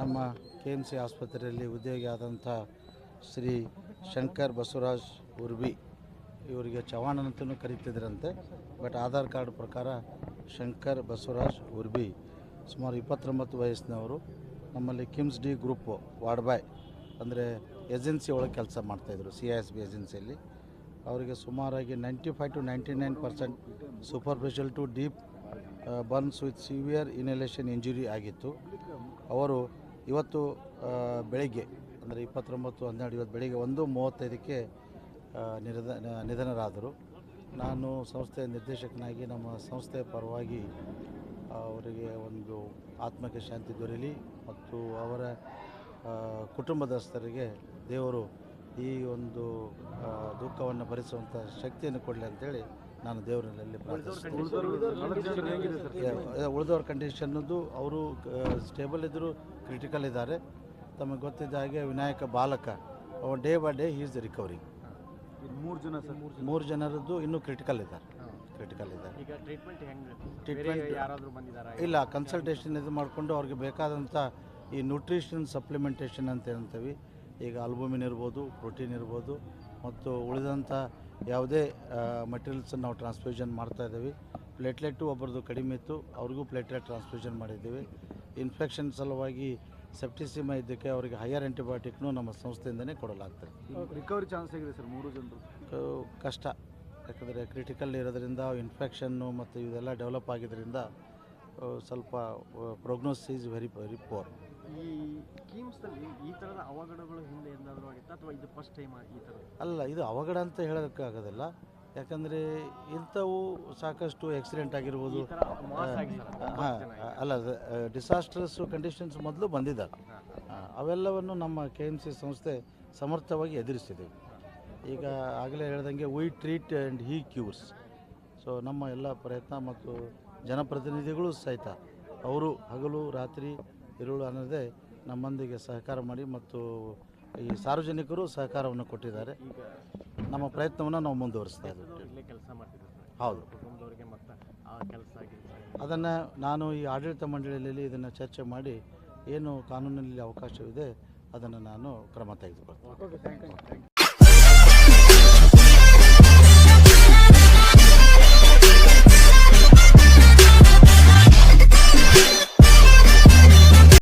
ನಮ್ಮ K M C ಆಸ್ಪತ್ರೆಯಲ್ಲಿ ಉದ್ಯೋಗಿ ಆದಂಥ ಶ್ರೀ ಶಂಕರ್ ಬಸವರಾಜ್ ಉರ್ವಿ ಇವರಿಗೆ ಚವಾಣ್ ಅಂತಲೂ ಕರೀತಿದ್ರಂತೆ. ಬಟ್ ಆಧಾರ್ ಕಾರ್ಡ್ ಪ್ರಕಾರ ಶಂಕರ್ ಬಸವರಾಜ್ ಉರ್ಬಿ ಸುಮಾರು ಇಪ್ಪತ್ತೊಂಬತ್ತು ವಯಸ್ಸಿನವರು ನಮ್ಮಲ್ಲಿ ಕಿಮ್ಸ್ ಡಿ ಗ್ರೂಪು ವಾಡ್ಬಾಯ್ ಅಂದರೆ ಏಜೆನ್ಸಿ ಒಳಗೆ ಕೆಲಸ ಮಾಡ್ತಾಯಿದ್ರು ಸಿ ಎಸ್ ಬಿ ಏಜೆನ್ಸಿಯಲ್ಲಿ. ಅವರಿಗೆ ಸುಮಾರಾಗಿ ninety five to ninety nine percent superficial to deep burns with severe inhalation injury ಆಗಿತ್ತು. ಅವರು ಇವತ್ತು ಬೆಳಿಗ್ಗೆ, ಅಂದರೆ ಇಪ್ಪತ್ತೊಂಬತ್ತು, ಹನ್ನೆರಡು, ಇವತ್ತು ಬೆಳಿಗ್ಗೆ ಒಂದು ಮೂವತ್ತೈದಕ್ಕೆ ನಿಧನರಾದರು. ನಾನು ಸಂಸ್ಥೆಯ ನಿರ್ದೇಶಕನಾಗಿ, ನಮ್ಮ ಸಂಸ್ಥೆಯ ಪರವಾಗಿ ಅವರಿಗೆ ಒಂದು ಆತ್ಮಕ್ಕೆ ಶಾಂತಿ ದೊರೆಯಲಿ ಮತ್ತು ಅವರ ಕುಟುಂಬದಸ್ಥರಿಗೆ ದೇವರು ಈ ಒಂದು ದುಃಖವನ್ನು ಭರಿಸುವಂಥ ಶಕ್ತಿಯನ್ನು ಕೊಡಲಿ ಅಂತೇಳಿ ನಾನು ದೇವರಲ್ಲಿ ಉಳಿದವ್ರ ಕಂಡೀಷನ್ನದು ಅವರು ಸ್ಟೇಬಲ್ ಇದ್ದರು ಕ್ರಿಟಿಕಲ್ ಇದ್ದಾರೆ. ತಮಗೆ ಗೊತ್ತಿದ್ದ ಹಾಗೆ ವಿನಾಯಕ ಬಾಲಕ ಅವನು day by day is recovery ಮೂರು ಜನ ಸರ್? ಮೂರು ಜನರದ್ದು ಇನ್ನೂ ಕ್ರಿಟಿಕಲ್ ಇದ್ದಾರೆ. ಕ್ರಿಟಿಕಲ್ ಇದ್ದಾರೆ. ಈಗ ಟ್ರೀಟ್ಮೆಂಟ್ ಇಲ್ಲ ಕನ್ಸಲ್ಟೇಷನ್ ಇದು ಮಾಡಿಕೊಂಡು ಅವ್ರಿಗೆ ಬೇಕಾದಂಥ ಈ ನ್ಯೂಟ್ರಿಷನ್ ಸಪ್ಲಿಮೆಂಟೇಷನ್ ಅಂತ ಹೇಳ್ತೀವಿ ಈಗ ಆಲ್ಬುಮಿನ್ ಇರ್ಬೋದು ಪ್ರೋಟೀನ್ ಇರ್ಬೋದು ಮತ್ತು ಉಳಿದಂಥ ಯಾವುದೇ ಮಟೀರಿಯಲ್ಸನ್ನು ನಾವು ಟ್ರಾನ್ಸ್ಫ್ಯೂಷನ್ ಮಾಡ್ತಾ ಇದ್ದೀವಿ. ಪ್ಲೇಟ್ಲೆಟ್ಟು ಒಬ್ಬರದು ಕಡಿಮೆ ಇತ್ತು. ಅವ್ರಿಗೂ ಪ್ಲೇಟ್ಲೆಟ್ ಟ್ರಾನ್ಸ್ಫ್ಯೂಷನ್ ಮಾಡಿದ್ದೀವಿ. ಇನ್ಫೆಕ್ಷನ್ ಸಲುವಾಗಿ ಸೆಪ್ಟಿಸಿಮಾ ಇದ್ದಕ್ಕೆ ಅವರಿಗೆ ಹೈಯರ್ ಆ್ಯಂಟಿಬಯೋಟಿಕ್ನು ನಮ್ಮ ಸಂಸ್ಥೆಯಿಂದನೇ ಕೊಡಲಾಗ್ತದೆ. ರಿಕವರಿ ಚಾನ್ಸ್ ಹೇಗಿದೆ ಸರ್ ಮೂರು ಜನರು? ಕಷ್ಟ. ಯಾಕಂದರೆ ಕ್ರಿಟಿಕಲ್ ಇರೋದ್ರಿಂದ ಇನ್ಫೆಕ್ಷನ್ನು ಮತ್ತು ಇದೆಲ್ಲ ಡೆವಲಪ್ ಆಗಿದ್ದರಿಂದ ಸ್ವಲ್ಪ prognosis is very very poor ಈ ಕೀಮ್ಸ್ನಲ್ಲಿ ಈ ಥರದ ಅವಘಡಗಳು ಹಿಂದೆ ಎಂದಾದರೂ ಆಗಿತ್ತು? ಅಥವಾ ಇದು ಫಸ್ಟ್ ಟೈಮ್ ಈ ಥರ ಅಲ್ಲ ಇದು ಅವಘಡ ಅಂತ ಹೇಳೋಕ್ಕಾಗೋದಿಲ್ಲ ಯಾಕಂದರೆ ಇಂಥವು ಸಾಕಷ್ಟು ಆಕ್ಸಿಡೆಂಟ್ ಆಗಿರ್ಬೋದು. ಹಾಂ ಅಲ್ಲ ಡಿಸಾಸ್ಟ್ರಸ್ ಕಂಡೀಷನ್ಸ್ ಮೊದಲು ಬಂದಿದ್ದಾವೆ. ಅವೆಲ್ಲವನ್ನು ನಮ್ಮ ಕೆ ಎಂ ಸಿ ಸಂಸ್ಥೆ ಸಮರ್ಥವಾಗಿ ಎದುರಿಸಿದೆ. ಈಗ ಆಗಲೇ ಹೇಳ್ದಂಗೆ we treat and he cures so ನಮ್ಮ ಎಲ್ಲ ಪ್ರಯತ್ನ ಮತ್ತು ಜನಪ್ರತಿನಿಧಿಗಳು ಸಹಿತ ಅವರು ಹಗಲು ರಾತ್ರಿ ಇರುಳು ಅನ್ನದೇ ನಮ್ಮೊಂದಿಗೆ ಸಹಕಾರ ಮಾಡಿ ಮತ್ತು ಈ ಸಾರ್ವಜನಿಕರು ಸಹಕಾರವನ್ನು ಕೊಟ್ಟಿದ್ದಾರೆ. ನಮ್ಮ ಪ್ರಯತ್ನವನ್ನು ನಾವು ಮುಂದುವರಿಸ್ತಾ ಇದ್ದೀವಿ. ಹೌದು. ಅದನ್ನು ನಾನು ಈ ಆಡಳಿತ ಮಂಡಳಿಯಲ್ಲಿ ಇದನ್ನು ಚರ್ಚೆ ಮಾಡಿ ಏನು ಕಾನೂನಿನಲ್ಲಿ ಅವಕಾಶವಿದೆ ಅದನ್ನು ನಾನು ಕ್ರಮ ತೆಗೆದುಕೊಳ್ತೀನಿ.